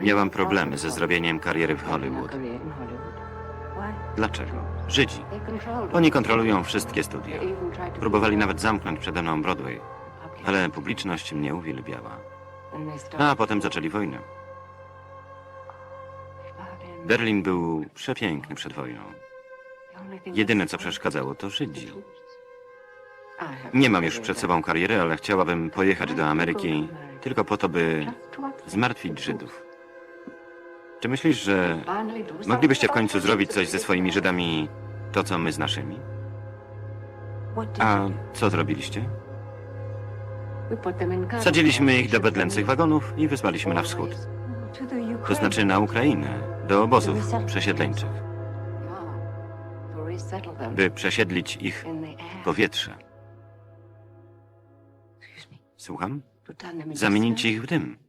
Miałam problemy ze zrobieniem kariery w Hollywood. Dlaczego? Żydzi. Oni kontrolują wszystkie studia. Próbowali nawet zamknąć przede mną Broadway, ale publiczność mnie uwielbiała. A potem zaczęli wojnę. Berlin był przepiękny przed wojną. Jedyne, co przeszkadzało, to Żydzi. Nie mam już przed sobą kariery, ale chciałabym pojechać do Ameryki tylko po to, by zmartwić Żydów. Czy myślisz, że moglibyście w końcu zrobić coś ze swoimi Żydami, to co my z naszymi? A co zrobiliście? Sadziliśmy ich do bydlęcych wagonów i wysłaliśmy na wschód. To znaczy na Ukrainę, do obozów przesiedleńczych, by przesiedlić ich powietrze. Słucham? Zamienić ich w dym.